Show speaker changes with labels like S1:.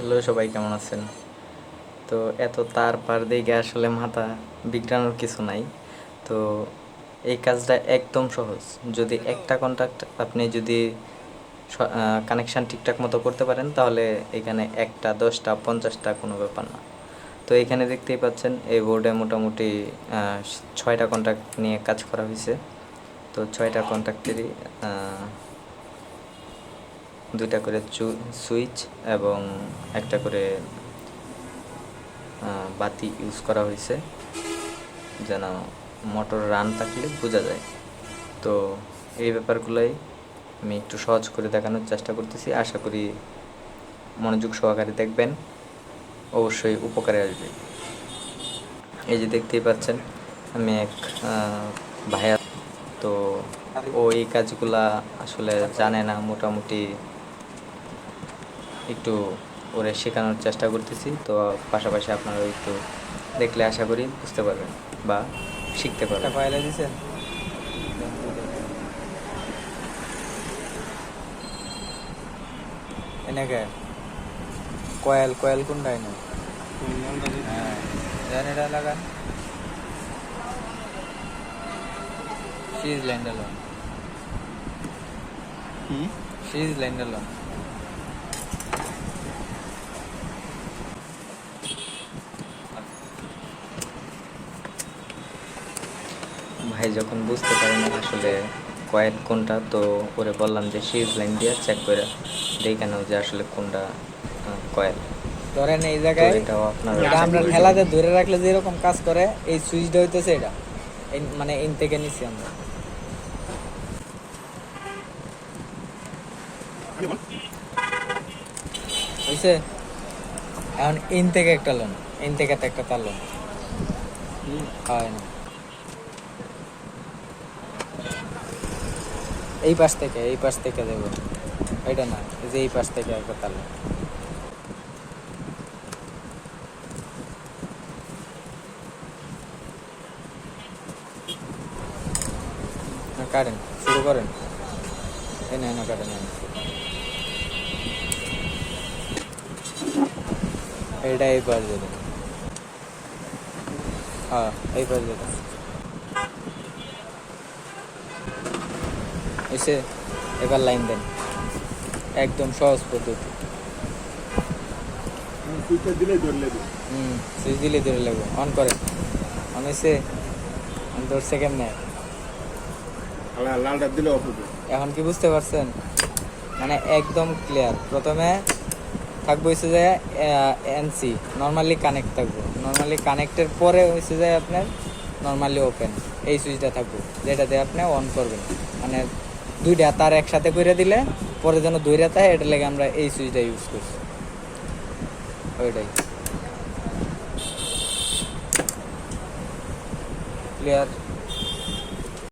S1: Hello, সবাই কেমন আছেন? তো এত তার পার দিকে আসলে মাথা বিগড়ানোর কিছু নাই। তো এই কাজটা একদম সহজ। যদি একটা কন্ট্যাক্ট আপনি যদি কানেকশান ঠিকঠাক মতো করতে পারেন, তাহলে এখানে একটা, দশটা, পঞ্চাশটা কোনো ব্যাপার না। তো এখানে দেখতেই পাচ্ছেন, এই বোর্ডে মোটামুটি ছয়টা কন্ট্যাক্ট নিয়ে কাজ করা হয়েছে তো ছয়টা কন্ট্যাক্টেরই দুইটা করে সুইচ এবং একটা করে বাতি ইউজ করা হয়েছে, যেন মোটর রান থাকলে বোঝা যায়। তো এই ব্যাপারগুলোই আমি একটু সহজ করে দেখানোর চেষ্টা করতেছি। আশা করি মনোযোগ সহকারে দেখবেন, অবশ্যই উপকারে আসবে। এই যে দেখতেই পাচ্ছেন, আমি এক ভাইয়া, তো ও এই কাজগুলা আসলে জানে না, মোটামুটি একটু ওরে শেখানোর চেষ্টা করতেছি। তো পাশাপাশি আপনারা একটু দেখলে আশা করি বুঝতে পারবেন বা শিখতে পারবেন।
S2: ফাইলে দিছেন? এনেকে কয়েল কয়েল কোনটা এনে? হ্যাঁ দেন এটা লাগান। সিজ লাইন ডালাম সিজ
S1: ভাই যখন বুঝতে পারে না আসলে কয়েল কোনটা তো ওরে বললাম যে সিজ লাইন দিয়ে চেক করে দেখে নাও যে আসলে কোনটা কয়েল
S2: ধরেন এই জায়গায় এটা আমরা ঠেলাতে ধরে রাখলে যেরকম কাজ করে এই সুইচটা হইতেছে এটা। মানে ইন থেকে নিছি আমরা। হইছে? এখন ইন থেকে একটা লোন ইন থেকে একটা তার লোন হয় না। এই পাশ থেকে, এই পাশ থেকে দেবো এটা না, এই যে এই পাশ থেকে লোন না, কাটেন, শুরু করেন এই না কাটেন। এইটা এই পাশ দিয়ে দেন। হ্যাঁ এই পাশ দিয়ে এসে এবার লাইন দেন। একদম সহজ পদ্ধতি। হুম সুইচ দিলে ধরে লাগবে অন করেন। অন হয়েছে অন ধরছে কেমনে?
S3: লালটা দিলে অফ
S2: এখন কি বুঝতে পারছেন? মানে একদম ক্লিয়ার প্রথমে থাকব হচ্ছে যে এনসি নর্মালি কানেক্ট থাকব। নর্মালি কানেক্টের পরে হচ্ছে যে আপনার নর্মালি ওপেন এই সুইচটা থাকব। যেটা দিয়ে আপনি অন করবেন। মানে দুইটা তার একসাথে করে দিলে, পরে যেন দুইটা থাকে এটা লেগে আমরা এই সুইচটা ইউজ করছি। ওইটাই। ক্লিয়ার